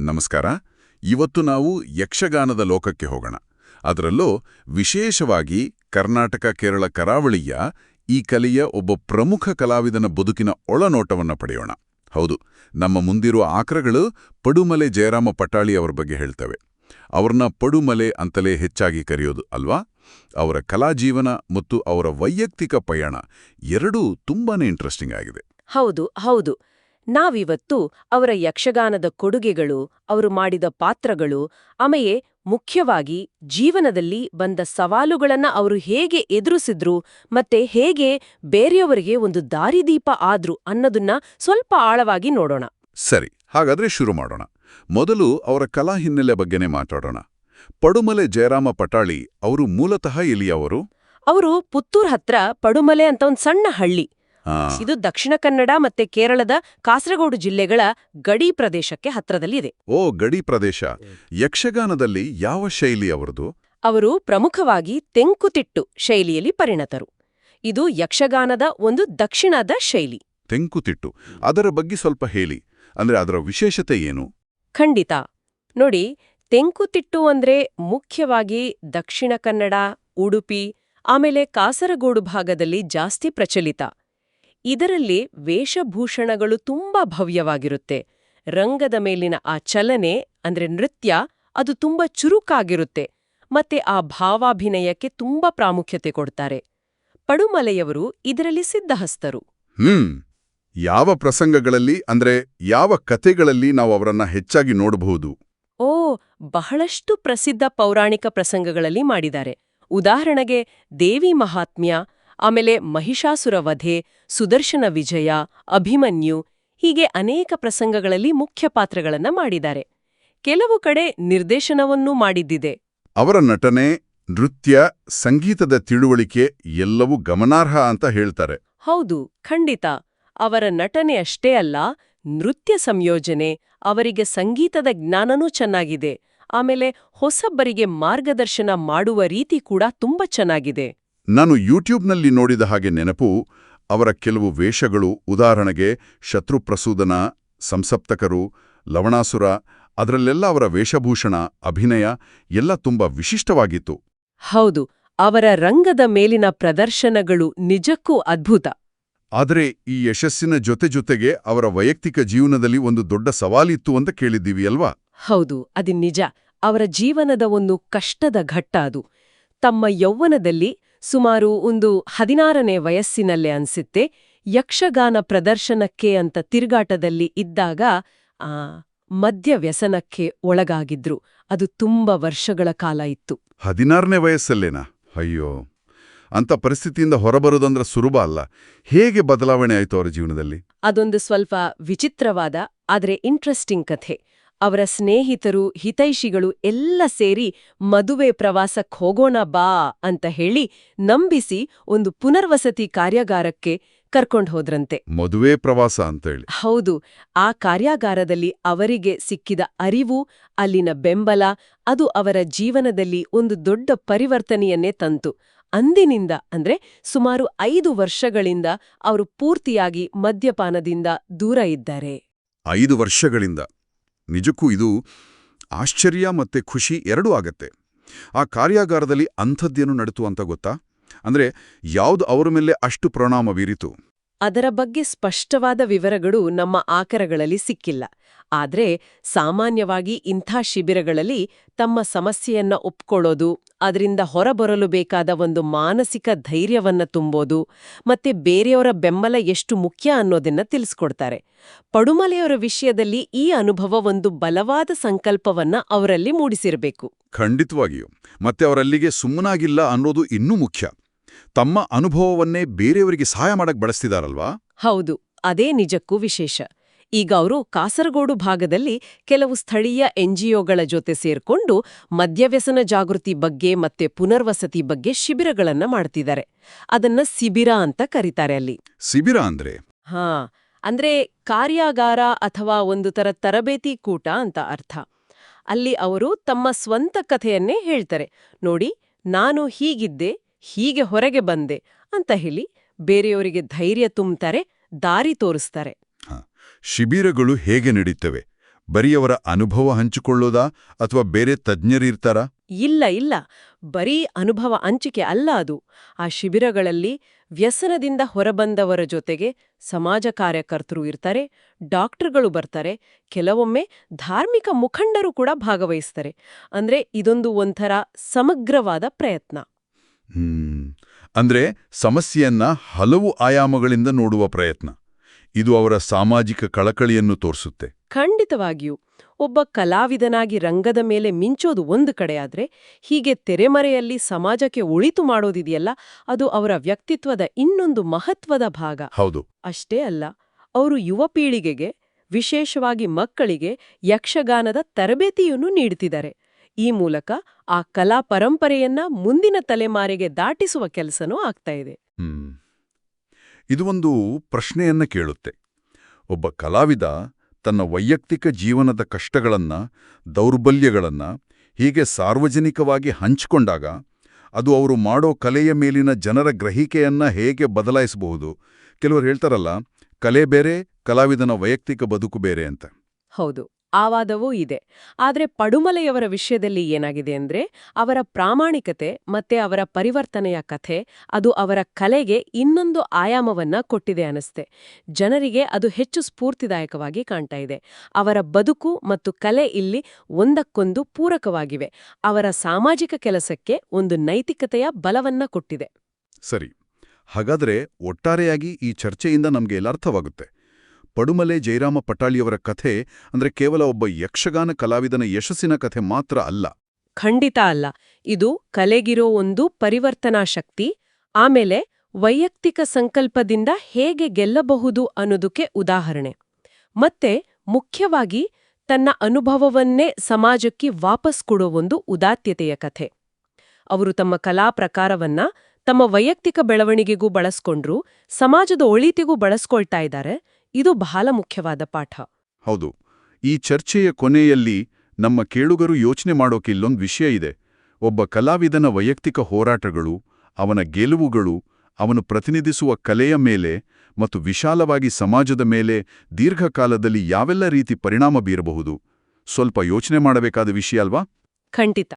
ನಮಸ್ಕಾರ. ಇವತ್ತು ನಾವು ಯಕ್ಷಗಾನದ ಲೋಕಕ್ಕೆ ಹೋಗೋಣ. ಅದರಲ್ಲೂ ವಿಶೇಷವಾಗಿ ಕರ್ನಾಟಕ, ಕೇರಳ ಕರಾವಳಿಯ ಈ ಕಲೆಯ ಒಬ್ಬ ಪ್ರಮುಖ ಕಲಾವಿದನ ಬದುಕಿನ ಒಳನೋಟವನ್ನು ಪಡೆಯೋಣ. ಹೌದು, ನಮ್ಮ ಮುಂದಿರುವ ಆಕ್ರಗಳು ಪಡುಮಲೆ ಜಯರಾಮ ಪಟಾಳಿ ಅವರ ಬಗ್ಗೆ ಹೇಳ್ತವೆ. ಅವ್ರನ್ನ ಪಡುಮಲೆ ಅಂತಲೇ ಹೆಚ್ಚಾಗಿ ಕರೆಯೋದು ಅಲ್ವಾ? ಅವರ ಕಲಾಜೀವನ ಮತ್ತು ಅವರ ವೈಯಕ್ತಿಕ ಪಯಣ ಎರಡೂ ತುಂಬಾನೇ ಇಂಟ್ರೆಸ್ಟಿಂಗ್ ಆಗಿದೆ. ಹೌದು ಹೌದು. ನಾವಿವತ್ತು ಅವರ ಯಕ್ಷಗಾನದ ಕೊಡುಗೆಗಳು ಅವರು ಮಾಡಿದ ಪಾತ್ರಗಳು ಆಮೆಯೇ ಮುಖ್ಯವಾಗಿ ಜೀವನದಲ್ಲಿ ಬಂದ ಸವಾಲುಗಳನ್ನ ಅವರು ಹೇಗೆ ಎದುರಿಸಿದ್ರು ಮತ್ತೆ ಹೇಗೆ ಬೇರೆಯವರಿಗೆ ಒಂದು ದಾರಿದೀಪ ಆದ್ರು ಅನ್ನೋದನ್ನ ಸ್ವಲ್ಪ ಆಳವಾಗಿ ನೋಡೋಣ. ಸರಿ ಹಾಗಾದ್ರೆ ಶುರು ಮಾಡೋಣ. ಮೊದಲು ಅವರ ಕಲಾ ಹಿನ್ನೆಲೆ ಬಗ್ಗೆನೇ ಮಾತಾಡೋಣ. ಪಡುಮಲೆ ಜಯರಾಮ ಪಟಾಳಿ ಅವರು ಮೂಲತಃ ಎಲಿಯವರು ಅವರು ಪುತ್ತೂರ್ ಹತ್ರ ಪಡುಮಲೆ ಅಂತ ಒಂದು ಸಣ್ಣ ಹಳ್ಳಿ. ಇದು ದಕ್ಷಿಣ ಕನ್ನಡ ಮತ್ತೆ ಕೇರಳದ ಕಾಸರಗೋಡು ಜಿಲ್ಲೆಗಳ ಗಡಿ ಪ್ರದೇಶಕ್ಕೆ ಹತ್ರದಲ್ಲಿದೆ. ಓ ಗಡಿ ಪ್ರದೇಶ. ಯಕ್ಷಗಾನದಲ್ಲಿ ಯಾವ ಶೈಲಿ ಅವರದು? ಅವರು ಪ್ರಮುಖವಾಗಿ ತೆಂಕುತಿಟ್ಟು ಶೈಲಿಯಲ್ಲಿ ಪರಿಣತರು. ಇದು ಯಕ್ಷಗಾನದ ಒಂದು ದಕ್ಷಿಣದ ಶೈಲಿ. ತೆಂಕುತಿಟ್ಟು. ಅದರ ಬಗ್ಗೆ ಸ್ವಲ್ಪ ಹೇಳಿ. ಅಂದ್ರೆ ಅದರ ವಿಶೇಷತೆ ಏನು? ಖಂಡಿತ. ನೋಡಿ ತೆಂಕುತಿಟ್ಟು ಅಂದ್ರೆ ಮುಖ್ಯವಾಗಿ ದಕ್ಷಿಣ ಕನ್ನಡ ಉಡುಪಿ ಆಮೇಲೆ ಕಾಸರಗೋಡು ಭಾಗದಲ್ಲಿ ಜಾಸ್ತಿ ಪ್ರಚಲಿತ. ಇದರಲ್ಲಿ ವೇಷಭೂಷಣಗಳು ತುಂಬಾ ಭವ್ಯವಾಗಿರುತ್ತೆ. ರಂಗದ ಮೇಲಿನ ಆ ಚಲನೆ ಅಂದ್ರೆ ನೃತ್ಯ ಅದು ತುಂಬಾ ಚುರುಕಾಗಿರುತ್ತೆ. ಮತ್ತೆ ಆ ಭಾವಾಭಿನಯಕ್ಕೆ ತುಂಬಾ ಪ್ರಾಮುಖ್ಯತೆ ಕೊಡ್ತಾರೆ. ಪಡುಮಲೆಯವರು ಇದರಲ್ಲಿ ಸಿದ್ಧಹಸ್ತರು. ಹ್ಮ್. ಯಾವ ಪ್ರಸಂಗಗಳಲ್ಲಿ ಅಂದ್ರೆ ಯಾವ ಕಥೆಗಳಲ್ಲಿ ನಾವು ಅವರನ್ನ ಹೆಚ್ಚಾಗಿ ನೋಡಬಹುದು? ಓ ಬಹಳಷ್ಟು ಪ್ರಸಿದ್ಧ ಪೌರಾಣಿಕ ಪ್ರಸಂಗಗಳಲ್ಲಿ ಮಾಡಿದ್ದಾರೆ. ಉದಾಹರಣೆಗೆ ದೇವಿ ಮಹಾತ್ಮ್ಯ ಆಮೇಲೆ ಮಹಿಷಾಸುರ ವಧೆ ಸುದರ್ಶನ ವಿಜಯ ಅಭಿಮನ್ಯು ಹೀಗೆ ಅನೇಕ ಪ್ರಸಂಗಗಳಲ್ಲಿ ಮುಖ್ಯ ಪಾತ್ರಗಳನ್ನ ಮಾಡಿದ್ದಾರೆ. ಕೆಲವು ಕಡೆ ನಿರ್ದೇಶನವನ್ನೂ ಮಾಡಿದ್ದಿದೆ. ಅವರ ನಟನೆ ನೃತ್ಯ ಸಂಗೀತದ ತಿಳುವಳಿಕೆ ಎಲ್ಲವೂ ಗಮನಾರ್ಹ ಅಂತ ಹೇಳ್ತಾರೆ. ಹೌದು ಖಂಡಿತ. ಅವರ ನಟನೆ ಅಷ್ಟೇ ಅಲ್ಲ ನೃತ್ಯ ಸಂಯೋಜನೆ ಅವರಿಗೆ ಸಂಗೀತದ ಜ್ಞಾನನೂ ಚೆನ್ನಾಗಿದೆ. ಆಮೇಲೆ ಹೊಸಬ್ಬರಿಗೆ ಮಾರ್ಗದರ್ಶನ ಮಾಡುವ ರೀತಿ ಕೂಡ ತುಂಬಾ ಚೆನ್ನಾಗಿದೆ. ನಾನು ಯೂಟ್ಯೂಬ್ನಲ್ಲಿ ನೋಡಿದ ಹಾಗೆ ನೆನಪು ಅವರ ಕೆಲವು ವೇಷಗಳು ಉದಾಹರಣೆಗೆ ಶತ್ರುಪ್ರಸೂದನ ಸಂಸಪ್ತಕರು ಲವಣಾಸುರ ಅದರಲ್ಲೆಲ್ಲ ಅವರ ವೇಷಭೂಷಣ ಅಭಿನಯ ಎಲ್ಲ ತುಂಬಾ ವಿಶಿಷ್ಟವಾಗಿತ್ತು. ಹೌದು ಅವರ ರಂಗದ ಮೇಲಿನ ಪ್ರದರ್ಶನಗಳು ನಿಜಕ್ಕೂ ಅದ್ಭುತ. ಆದರೆ ಈ ಯಶಸ್ಸಿನ ಜೊತೆ ಜೊತೆಗೆ ಅವರ ವೈಯಕ್ತಿಕ ಜೀವನದಲ್ಲಿ ಒಂದು ದೊಡ್ಡ ಸವಾಲಿತ್ತು ಅಂತ ಕೇಳಿದ್ದೀವಿ ಅಲ್ವಾ? ಹೌದು ಅದು ನಿಜ. ಅವರ ಜೀವನದ ಒಂದು ಕಷ್ಟದ ಘಟ್ಟ ಅದು. ತಮ್ಮ ಯೌವನದಲ್ಲಿ ಸುಮಾರು ಒಂದು ಹದಿನಾರನೇ ವಯಸ್ಸಿನಲ್ಲೇ ಅನ್ಸಿತ್ತೆ. ಯಕ್ಷಗಾನ ಪ್ರದರ್ಶನಕ್ಕೆ ಅಂತ ತಿರುಗಾಟದಲ್ಲಿ ಇದ್ದಾಗ ಆ ಮದ್ಯ ವ್ಯಸನಕ್ಕೆ ಒಳಗಾಗಿದ್ರು. ಅದು ತುಂಬ ವರ್ಷಗಳ ಕಾಲ ಇತ್ತು. ಹದಿನಾರನೇ ವಯಸ್ಸಲ್ಲೇನಾ? ಅಯ್ಯೋ! ಅಂತ ಪರಿಸ್ಥಿತಿಯಿಂದ ಹೊರಬರೋದಂದ್ರೆ ಸುಲಭ ಅಲ್ಲ. ಹೇಗೆ ಬದಲಾವಣೆ ಆಯ್ತು ಅವರ ಜೀವನದಲ್ಲಿ? ಅದೊಂದು ಸ್ವಲ್ಪ ವಿಚಿತ್ರವಾದ ಆದರೆ ಇಂಟ್ರೆಸ್ಟಿಂಗ್ ಕಥೆ. ಅವರ ಸ್ನೇಹಿತರು ಹಿತೈಷಿಗಳು ಎಲ್ಲ ಸೇರಿ ಮದುವೆ ಪ್ರವಾಸಕ್ಕೆ ಹೋಗೋಣ ಬಾ ಅಂತ ಹೇಳಿ ನಂಬಿಸಿ ಒಂದು ಪುನರ್ವಸತಿ ಕಾರ್ಯಾಗಾರಕ್ಕೆ ಕರ್ಕೊಂಡು ಹೋದ್ರಂತೆ. ಮದುವೆ ಪ್ರವಾಸ ಅಂತ ಹೇಳಿ. ಹೌದು ಆ ಕಾರ್ಯಾಗಾರದಲ್ಲಿ ಅವರಿಗೆ ಸಿಕ್ಕಿದ ಅರಿವು ಅಲ್ಲಿನ ಬೆಂಬಲ ಅದು ಅವರ ಜೀವನದಲ್ಲಿ ಒಂದು ದೊಡ್ಡ ಪರಿವರ್ತನೆಯನ್ನೇ ತಂತು. ಅಂದಿನಿಂದ ಅಂದ್ರೆ ಸುಮಾರು ಐದು ವರ್ಷಗಳಿಂದ ಅವರು ಪೂರ್ತಿಯಾಗಿ ಮದ್ಯಪಾನದಿಂದ ದೂರ ಇದ್ದಾರೆ. ಐದು ವರ್ಷಗಳಿಂದ. ನಿಜಕ್ಕೂ ಇದು ಆಶ್ಚರ್ಯ ಮತ್ತು ಖುಷಿ ಎರಡೂ ಆಗತ್ತೆ. ಆ ಕಾರ್ಯಾಗಾರದಲ್ಲಿ ಅಂಥದ್ದೇನು ನಡೆತು ಅಂತ ಗೊತ್ತಾ? ಅಂದರೆ ಯಾವುದು ಅವರ ಮೇಲೆ ಅಷ್ಟು ಪರಿಣಾಮ ಬೀರಿತು? ಅದರ ಬಗ್ಗೆ ಸ್ಪಷ್ಟವಾದ ವಿವರಗಳು ನಮ್ಮ ಆಕರಗಳಲ್ಲಿ ಸಿಕ್ಕಿಲ್ಲ. ಆದ್ರೆ ಸಾಮಾನ್ಯವಾಗಿ ಇಂಥ ಶಿಬಿರಗಳಲ್ಲಿ ತಮ್ಮ ಸಮಸ್ಯೆಯನ್ನ ಒಪ್ಕೊಳ್ಳೋದು, ಅದರಿಂದ ಹೊರಬರಲು ಬೇಕಾದ ಒಂದು ಮಾನಸಿಕ ಧೈರ್ಯವನ್ನ ತುಂಬೋದು, ಮತ್ತೆ ಬೇರೆಯವರ ಬೆಂಬಲ ಎಷ್ಟು ಮುಖ್ಯ ಅನ್ನೋದನ್ನ ತಿಳಿಸ್ಕೊಡ್ತಾರೆ. ಪಡುಮಲೆಯವರ ವಿಷಯದಲ್ಲಿ ಈ ಅನುಭವ ಒಂದು ಬಲವಾದ ಸಂಕಲ್ಪವನ್ನ ಅವರಲ್ಲಿ ಮೂಡಿಸಿರಬೇಕು. ಖಂಡಿತವಾಗಿಯೂ. ಮತ್ತೆ ಅವರಲ್ಲಿಗೆ ಸುಮ್ಮನಾಗಿಲ್ಲ ಅನ್ನೋದು ಇನ್ನೂ ಮುಖ್ಯ. ತಮ್ಮ ಅನುಭವವನ್ನೇ ಬೇರೆಯವರಿಗೆ ಸಹಾಯ ಮಾಡಕ್ ಬಳಸ್ತಿದಾರಲ್ವಾ? ಹೌದು ಅದೇ ನಿಜಕ್ಕೂ ವಿಶೇಷ. ಈಗ ಅವರು ಕಾಸರಗೋಡು ಭಾಗದಲ್ಲಿ ಕೆಲವು ಸ್ಥಳೀಯ ಎನ್ಜಿಒಗಳ ಜೊತೆ ಸೇರ್ಕೊಂಡು ಮದ್ಯವ್ಯಸನ ಜಾಗೃತಿ ಬಗ್ಗೆ ಮತ್ತೆ ಪುನರ್ವಸತಿ ಬಗ್ಗೆ ಶಿಬಿರಗಳನ್ನ ಮಾಡ್ತಿದ್ದಾರೆ. ಅದನ್ನ ಶಿಬಿರ ಅಂತ ಕರೀತಾರೆ ಅಲ್ಲಿ. ಶಿಬಿರ ಅಂದ್ರೆ? ಹಾ ಅಂದ್ರೆ ಕಾರ್ಯಾಗಾರ ಅಥವಾ ಒಂದು ತರ ತರಬೇತಿ ಕೂಟ ಅಂತ ಅರ್ಥ. ಅಲ್ಲಿ ಅವರು ತಮ್ಮ ಸ್ವಂತ ಕಥೆಯನ್ನೇ ಹೇಳ್ತಾರೆ. ನೋಡಿ ನಾನು ಹೀಗಿದ್ದೆ ಹೀಗೆ ಹೊರಗೆ ಬಂದೆ ಅಂತ ಹೇಳಿ ಬೇರೆಯವರಿಗೆ ಧೈರ್ಯ ತುಂಬುತ್ತಾರೆ ದಾರಿ ತೋರಿಸ್ತಾರೆ. ಶಿಬಿರಗಳು ಹೇಗೆ ನಡೀತವೆ? ಬರೀಯವರ ಅನುಭವ ಹಂಚಿಕೊಳ್ಳೋದಾ ಅಥವಾ ಬೇರೆ ತಜ್ಞರಿರ್ತಾರಾ ಇಲ್ಲ ಇಲ್ಲ. ಬರೀ ಅನುಭವ ಹಂಚಿಕೆ ಅಲ್ಲ ಅದು. ಆ ಶಿಬಿರಗಳಲ್ಲಿ ವ್ಯಸನದಿಂದ ಹೊರಬಂದವರ ಜೊತೆಗೆ ಸಮಾಜ ಕಾರ್ಯಕರ್ತರು ಇರ್ತಾರೆ ಡಾಕ್ಟರ್ಗಳು ಬರ್ತಾರೆ ಕೆಲವೊಮ್ಮೆ ಧಾರ್ಮಿಕ ಮುಖಂಡರು ಕೂಡ ಭಾಗವಹಿಸ್ತಾರೆ. ಅಂದ್ರೆ ಇದೊಂದು ಒಂಥರ ಸಮಗ್ರವಾದ ಪ್ರಯತ್ನ. ಅಂದ್ರೆ ಸಮಸ್ಯೆಯನ್ನ ಹಲವು ಆಯಾಮಗಳಿಂದ ನೋಡುವ ಪ್ರಯತ್ನ. ಇದು ಅವರ ಸಾಮಾಜಿಕ ಕಳಕಳಿಯನ್ನು ತೋರಿಸುತ್ತೆ. ಖಂಡಿತವಾಗಿಯೂ. ಒಬ್ಬ ಕಲಾವಿದನಾಗಿ ರಂಗದ ಮೇಲೆ ಮಿಂಚೋದು ಒಂದು ಕಡೆಯಾದ್ರೆ ಹೀಗೆ ತೆರೆಮರೆಯಲ್ಲಿ ಸಮಾಜಕ್ಕೆ ಒಳಿತು ಮಾಡೋದಿದೆಯಲ್ಲ ಅದು ಅವರ ವ್ಯಕ್ತಿತ್ವದ ಇನ್ನೊಂದು ಮಹತ್ವದ ಭಾಗ. ಹೌದು. ಅಷ್ಟೇ ಅಲ್ಲ ಅವರು ಯುವ ಪೀಳಿಗೆಗೆ ವಿಶೇಷವಾಗಿ ಮಕ್ಕಳಿಗೆ ಯಕ್ಷಗಾನದ ತರಬೇತಿಯನ್ನು ನೀಡುತ್ತಿದ್ದಾರೆ. ಈ ಮೂಲಕ ಆ ಕಲಾ ಪರಂಪರೆಯನ್ನ ಮುಂದಿನ ತಲೆಮಾರಿಗೆ ದಾಟಿಸುವ ಕೆಲಸನೂ ಆಗ್ತಾ ಇದೆ. ಇದು ಒಂದು ಪ್ರಶ್ನೆಯನ್ನ ಕೇಳುತ್ತೆ. ಒಬ್ಬ ಕಲಾವಿದ ತನ್ನ ವೈಯಕ್ತಿಕ ಜೀವನದ ಕಷ್ಟಗಳನ್ನ ದೌರ್ಬಲ್ಯಗಳನ್ನ ಹೀಗೆ ಸಾರ್ವಜನಿಕವಾಗಿ ಹಂಚಿಕೊಂಡಾಗ ಅದು ಅವರು ಮಾಡೋ ಕಲೆಯ ಮೇಲಿನ ಜನರ ಗ್ರಹಿಕೆಯನ್ನ ಹೇಗೆ ಬದಲಾಯಿಸಬಹುದು? ಕೆಲವರು ಹೇಳ್ತಾರಲ್ಲ ಕಲೆ ಬೇರೆ ಕಲಾವಿದನ ವೈಯಕ್ತಿಕ ಬದುಕು ಬೇರೆ ಅಂತ. ಹೌದು. ಆ ವಾದವೂ ಇದೆ. ಆದರೆ ಪಡುಮಲೆಯವರ ವಿಷಯದಲ್ಲಿ ಏನಾಗಿದೆ ಅಂದ್ರೆ, ಅವರ ಪ್ರಾಮಾಣಿಕತೆ ಮತ್ತೆ ಅವರ ಪರಿವರ್ತನೆಯ ಕಥೆ, ಅದು ಅವರ ಕಲೆಗೆ ಇನ್ನೊಂದು ಆಯಾಮವನ್ನ ಕೊಟ್ಟಿದೆ ಅನಿಸ್ತೆ. ಜನರಿಗೆ ಅದು ಹೆಚ್ಚು ಸ್ಫೂರ್ತಿದಾಯಕವಾಗಿ ಕಾಣ್ತಾ ಇದೆ. ಅವರ ಬದುಕು ಮತ್ತು ಕಲೆ ಇಲ್ಲಿ ಒಂದಕ್ಕೊಂದು ಪೂರಕವಾಗಿವೆ. ಅವರ ಸಾಮಾಜಿಕ ಕೆಲಸಕ್ಕೆ ಒಂದು ನೈತಿಕತೆಯ ಬಲವನ್ನ ಕೊಟ್ಟಿದೆ. ಸರಿ. ಹಾಗಾದ್ರೆ ಒಟ್ಟಾರೆಯಾಗಿ ಈ ಚರ್ಚೆಯಿಂದ ನಮಗೆ ಎಲ್ಲ ಅರ್ಥವಾಗುತ್ತೆ. ಪಡುಮಲೆ ಜಯರಾಮ ಪಟಾಳಿಯವರ ಕಥೆ ಅಂದ್ರೆ ಕೇವಲ ಒಬ್ಬ ಯಕ್ಷಗಾನ ಕಲಾವಿದನ ಯಶಸ್ಸಿನ ಕಥೆ ಮಾತ್ರ ಅಲ್ಲ. ಖಂಡಿತ ಅಲ್ಲ. ಇದು ಕಲೆಗಿರೋ ಒಂದು ಪರಿವರ್ತನಾ ಶಕ್ತಿ, ಆಮೇಲೆ ವೈಯಕ್ತಿಕ ಸಂಕಲ್ಪದಿಂದ ಹೇಗೆ ಗೆಲ್ಲಬಹುದು ಅನ್ನೋದಕ್ಕೆ ಉದಾಹರಣೆ. ಮತ್ತೆ ಮುಖ್ಯವಾಗಿ ತನ್ನ ಅನುಭವವನ್ನೇ ಸಮಾಜಕ್ಕೆ ವಾಪಸ್ ಕೊಡೋ ಒಂದು ಉದಾತ್ಯತೆಯ ಕಥೆ. ಅವರು ತಮ್ಮ ಕಲಾ ಪ್ರಕಾರವನ್ನ ತಮ್ಮ ವೈಯಕ್ತಿಕ ಬೆಳವಣಿಗೆಗೂ ಬಳಸ್ಕೊಂಡ್ರು, ಸಮಾಜದ ಒಳಿತಿಗೂ ಬಳಸ್ಕೊಳ್ತಾ ಇದ್ದಾರೆ ಇದು ಬಹಳ ಮುಖ್ಯವಾದ ಪಾಠ. ಹೌದು. ಈ ಚರ್ಚೆಯ ಕೊನೆಯಲ್ಲಿ ನಮ್ಮ ಕೇಳುಗರು ಯೋಚನೆ ಮಾಡೋಕೆ ಇಲ್ಲೊಂದು ವಿಷಯ ಇದೆ. ಒಬ್ಬ ಕಲಾವಿದನ ವೈಯಕ್ತಿಕ ಹೋರಾಟಗಳು ಅವನ ಗೆಲುವುಗಳು ಅವನು ಪ್ರತಿನಿಧಿಸುವ ಕಲೆಯ ಮೇಲೆ ಮತ್ತು ವಿಶಾಲವಾಗಿ ಸಮಾಜದ ಮೇಲೆ ದೀರ್ಘಕಾಲದಲ್ಲಿ ಯಾವೆಲ್ಲ ರೀತಿ ಪರಿಣಾಮ ಬೀರಬಹುದು? ಸ್ವಲ್ಪ ಯೋಚನೆ ಮಾಡಬೇಕಾದ ವಿಷಯ ಅಲ್ವಾ? ಖಂಡಿತ.